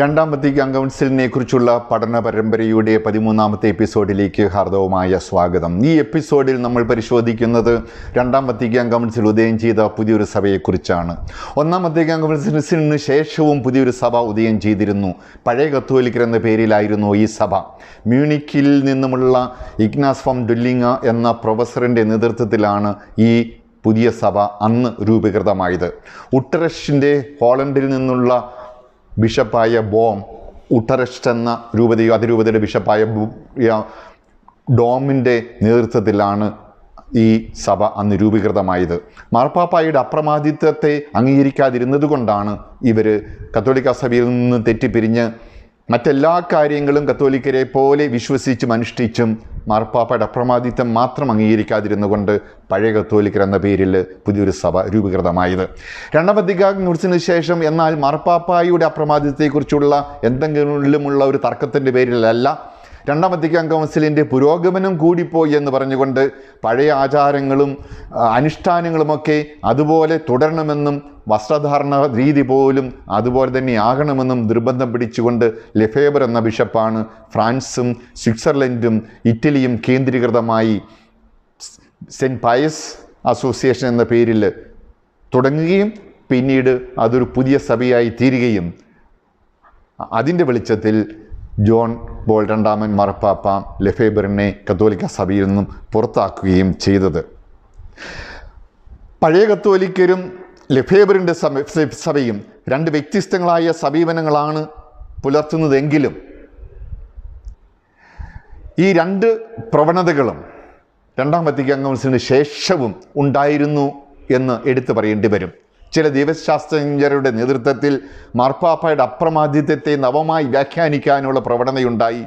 രണ്ടാം വത്തിക്കാൻ കൗൺസിലിനെ കുറിച്ചുള്ള പഠന പരമ്പരയുടെ പതിമൂന്നാമത്തെ എപ്പിസോഡിലേക്ക് ഹാർദവമായ സ്വാഗതം. ഈ എപ്പിസോഡിൽ നമ്മൾ പരിശോധിക്കുന്നത് രണ്ടാം വത്തിക്കാൻ കൗൺസിൽ ഉദയം ചെയ്ത പുതിയൊരു സഭയെക്കുറിച്ചാണ്. ഒന്നാം വത്തിക്കാൻ കൗൺസിലിന് ശേഷവും പുതിയൊരു സഭ ഉദയം ചെയ്തിരുന്നു. പഴയ കത്തോലിക്കർ എന്ന പേരിലായിരുന്നു ഈ സഭ. മ്യൂണിക്കിൽ നിന്നുമുള്ള ഇഗ്നാസ് ഫോം ഡുല്ലിങ്ങ എന്ന പ്രൊഫസറിന്റെ നേതൃത്വത്തിലാണ് ഈ പുതിയ സഭ അന്ന് രൂപീകൃതമായത്. ഉട്ടറഷിന്റെ ഹോളണ്ടിൽ നിന്നുള്ള ബിഷപ്പായ ബോം ഉട്ടറസ്റ്റ് എന്ന രൂപതയോ അതിരൂപതയുടെ ബിഷപ്പായ ഡോമിന്റെ നേതൃത്വത്തിലാണ് ഈ സഭ അന്ന് രൂപീകൃതമായത്. മാർപ്പാപ്പായുടെ അപ്രമാദിത്വത്തെ അംഗീകരിക്കാതിരുന്നത് കൊണ്ടാണ് ഇവർ കത്തോലിക്ക സഭയിൽ നിന്ന് തെറ്റിപ്പിരിഞ്ഞ് മറ്റെല്ലാ കാര്യങ്ങളും കത്തോലിക്കരെ പോലെ വിശ്വസിച്ചും അനുഷ്ഠിച്ചും മാർപ്പാപ്പയുടെ അപ്രമാദിത്വം മാത്രം അംഗീകരിക്കാതിരുന്നുകൊണ്ട് പഴയ കത്തോലിക്കർ എന്ന പേരിൽ പുതിയൊരു സഭ രൂപീകൃതമായത്. രണ്ടാം വത്തിക്കാനുസിന് ശേഷം എന്നാൽ മാർപ്പാപ്പായുടെ അപ്രമാദിത്വത്തെക്കുറിച്ചുള്ള എന്തെങ്കിലുമുള്ള ഒരു തർക്കത്തിന്റെ പേരിലല്ല രണ്ടാം വത്തിക്കാൻ കൗൺസിലിന്റെ പുരോഗമനം കൂടിപ്പോയി എന്ന് പറഞ്ഞുകൊണ്ട് പഴയ ആചാരങ്ങളും അനുഷ്ഠാനങ്ങളുമൊക്കെ അതുപോലെ തുടരണമെന്നും വസ്ത്രധാരണ രീതി പോലും അതുപോലെ തന്നെ ആകണമെന്നും നിർബന്ധം പിടിച്ചുകൊണ്ട് ലെഫേബർ എന്ന ബിഷപ്പാണ് ഫ്രാൻസും സ്വിറ്റ്സർലൻഡും ഇറ്റലിയും കേന്ദ്രീകൃതമായി സെന്റ് പയസ് അസോസിയേഷൻ എന്ന പേരിൽ തുടങ്ങുകയും പിന്നീട് അതൊരു പുതിയ സഭയായി തീരുകയും. അതിന്റെ വെളിച്ചത്തിൽ ജോൺ ബോൾ രണ്ടാമൻ മറപ്പാപ്പ ലെഫേബറിനെ കത്തോലിക്ക സഭയിൽ നിന്നും പുറത്താക്കുകയും ചെയ്തത്. പഴയ കത്തോലിക്കരും ലെഫേബറിന്റെ സഭയും രണ്ട് വ്യത്യസ്തങ്ങളായ സമീപനങ്ങളാണ് പുലർത്തുന്നതെങ്കിലും ഈ രണ്ട് പ്രവണതകളും രണ്ടാം വത്തിക്കാൻ ശേഷവും ഉണ്ടായിരുന്നു എന്ന് എടുത്തു പറയേണ്ടി വരും. ചില ദൈവശാസ്ത്രജ്ഞരുടെ നേതൃത്വത്തിൽ മാർപ്പാപ്പയുടെ അപ്രമാദിത്വത്തെ നവമായി വ്യാഖ്യാനിക്കാനുള്ള പ്രവണതയുണ്ടായി.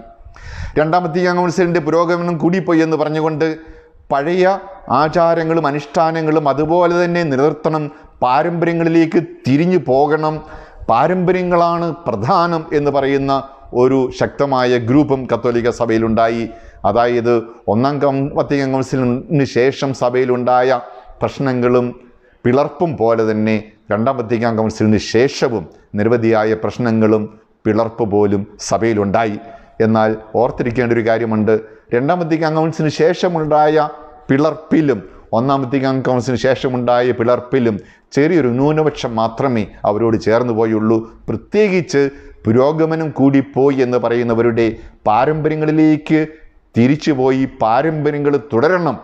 രണ്ടാം വത്തിക്കാൻ കൗൺസിലിന്റെ പുരോഗമനം കൂടിപ്പോയി എന്ന് പറഞ്ഞുകൊണ്ട് പഴയ ആചാരങ്ങളും അനുഷ്ഠാനങ്ങളും അതുപോലെ തന്നെ നിലനിർത്തണം പാരമ്പര്യങ്ങളിലേക്ക് തിരിഞ്ഞു പോകണം. പാരമ്പര്യങ്ങളാണ് പ്രധാനം എന്ന് പറയുന്ന ഒരു ശക്തമായ ഗ്രൂപ്പും കത്തോലിക്ക സഭയിലുണ്ടായി. അതായത് ഒന്നാം കം വത്തിക്കാൻ കൗൺസിലിന് ശേഷം സഭയിലുണ്ടായ പ്രശ്നങ്ങളും പിളർപ്പും പോലെ തന്നെ രണ്ടാം വത്തിക്കാൻ കൗൺസിലിന് ശേഷവും നിരവധിയായ പ്രശ്നങ്ങളും പിളർപ്പ് പോലും സഭയിലുണ്ടായി. എന്നാൽ ഓർത്തിരിക്കേണ്ട ഒരു കാര്യമുണ്ട്. രണ്ടാം വത്തിക്കാൻ കൗൺസിലിന് ശേഷമുണ്ടായ പിളർപ്പിലും ഒന്നാം വത്തിക്കാൻ കൗൺസിലിന് ശേഷമുണ്ടായ പിളർപ്പിലും ചെറിയൊരു ന്യൂനപക്ഷം മാത്രമേ അവരോട് ചേർന്ന് പോയുള്ളൂ. പ്രത്യേകിച്ച് പുരോഗമനം കൂടിപ്പോയി എന്ന് പറയുന്നവരുടെ പാരമ്പര്യങ്ങളിലേക്ക് തിരിച്ചു പോയി പാരമ്പര്യങ്ങൾ തുടരണം.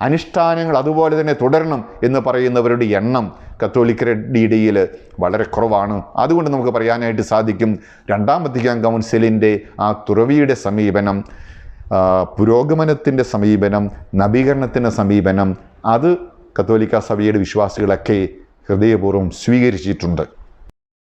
അനുഷ്ഠാനങ്ങൾ അതുപോലെ തന്നെ തുടരണം എന്ന് പറയുന്നവരുടെ എണ്ണം കത്തോലിക്കരുടെ ഇടയിൽ വളരെ കുറവാണ്. അതുകൊണ്ട് നമുക്ക് പറയാനായിട്ട് സാധിക്കും രണ്ടാം കൗൺസിലിന്റെ ആ തുറവിയുടെ സമീപനം പുരോഗമനത്തിന്റെ സമീപനം നവീകരണത്തിന്റെ സമീപനം അത് കത്തോലിക്ക സഭയുടെ വിശ്വാസികളൊക്കെ ഹൃദയപൂർവം സ്വീകരിച്ചിട്ടുണ്ട്.